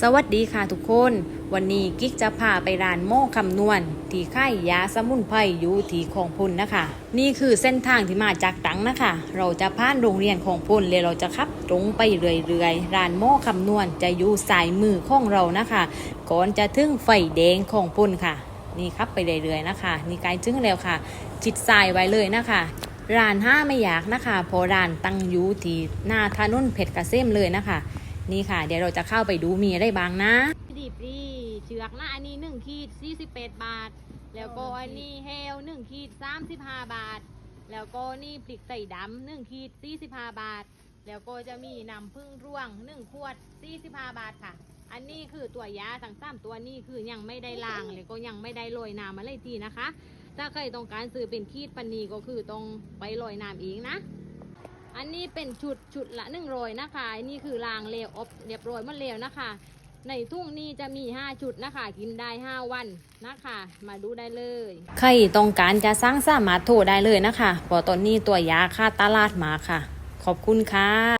สวัสดีค่ะทุกคน วันนี้กิ๊กจะพาไปร้านโม่คำนวณ ที่ค่ายยาสมุนไพรอยู่ที่ของพุนนะคะ นี่คือเส้นทางที่มาจากตังนะคะ เราจะผ่านโรงเรียนของพุนเลยเราจะขับตรงไปเรื่อยๆร้านโม่คำนวณจะอยู่สายมือของเรานะคะ ก่อนจะถึงไฟแดงของพุนค่ะ นี่ครับไปเรื่อยๆนะคะ นี่ใกล้ถึงแล้วค่ะจิตสายไว้เลยนะคะร้านห้าไม่อยากนะคะเพอร้านตั้งอยู่ที่หน้าถนนเพชรเกษมเลยนะคะ นี่ค่ะ เดี๋ยวเราจะเข้าไปดูมีอะไรบ้างนะดีปรีเชือกนะอันนี้1ขีด48บาท แล้วก็อันนี้เฮล1ขีด35บาท แล้วก็นี่ปลิกไต่ดำ1ขีด45บาท แล้วก็จะมีน้ำผึ้งร่วง1ขวด45บาทค่ะ อันนี้คือตัวยาทั้งสามตัวนี้คือยังไม่ได้ล้างเลยก็ยังไม่ได้โรยน้ำอะไรทีนะคะ ถ้าใครต้องการซื้อเป็นขีดปันนีก็คือต้องไปโรยน้ำเองนะ อันนี้เป็นชุดชุดละหนึ่งโรยนะคะอันนี้คือรางเลวอบเรียบร้อยหมดเลวนะคะ ในทุ่งนี้จะมี 5 ชุดนะคะ กินได้ 5 วันนะคะ มาดูได้เลย ใครต้องการจะสร้างสามารถโทรได้เลยนะคะพอตอนนี้ตัวยาค่าตลาดมาค่ะ ขอบคุณค่ะ